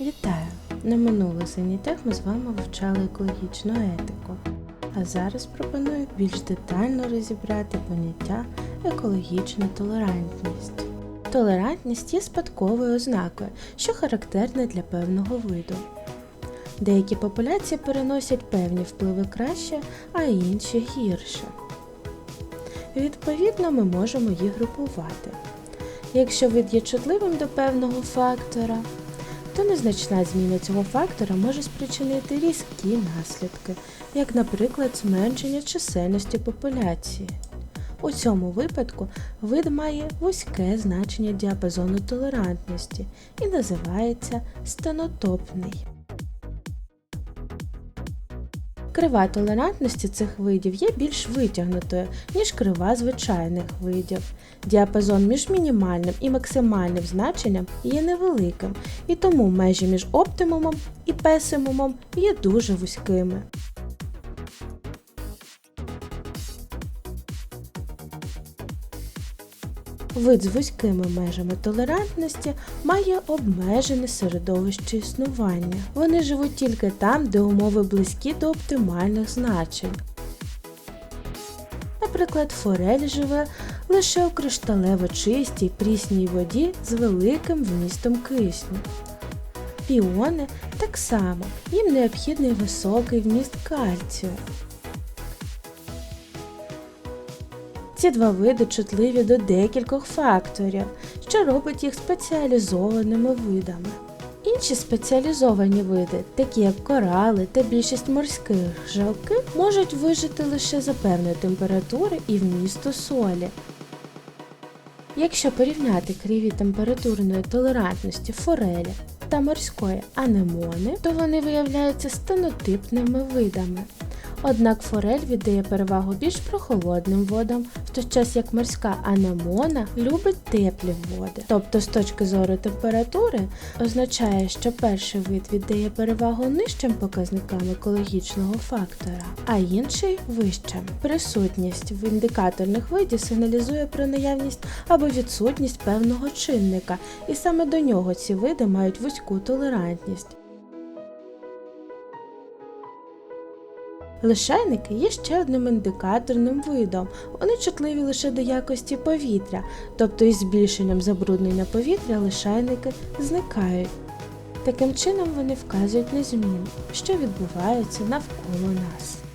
Вітаю! На минулих заняттях ми з вами вивчали екологічну етику. А зараз пропоную більш детально розібрати поняття екологічна толерантність. Толерантність є спадковою ознакою, що характерна для певного виду. Деякі популяції переносять певні впливи краще, а інші гірше. Відповідно, ми можемо їх групувати. Якщо вид є чутливим до певного фактора, то незначна зміна цього фактора може спричинити різкі наслідки, як, наприклад, зменшення чисельності популяції. У цьому випадку вид має вузьке значення діапазону толерантності і називається станотопний. Крива толерантності цих видів є більш витягнутою, ніж крива звичайних видів. Діапазон між мінімальним і максимальним значенням є невеликим, і тому межі між оптимумом і песимумом є дуже вузькими. Вид з вузькими межами толерантності має обмежене середовище існування. Вони живуть тільки там, де умови близькі до оптимальних значень. Наприклад, форель живе лише у кришталево чистій прісній воді з великим вмістом кисню. Піони так само, їм необхідний високий вміст кальцію. Ці два види чутливі до декількох факторів, що робить їх спеціалізованими видами. Інші спеціалізовані види, такі як корали та більшість морських жилки, можуть вижити лише за певної температури і вмісту солі. Якщо порівняти криві температурної толерантності форелі та морської анемони, то вони виявляються станотипними видами. Однак форель віддає перевагу більш прохолодним водам, в той час як морська анемона любить теплі води. Тобто, з точки зору температури, означає, що перший вид віддає перевагу нижчим показникам екологічного фактора, а інший вищим. Присутність в індикаторних видів сигналізує про наявність або відсутність певного чинника, і саме до нього ці види мають вузьку толерантність. Лишайники є ще одним індикаторним видом. Вони чутливі лише до якості повітря, тобто із збільшенням забруднення повітря лишайники зникають. Таким чином вони вказують на зміни, що відбуваються навколо нас.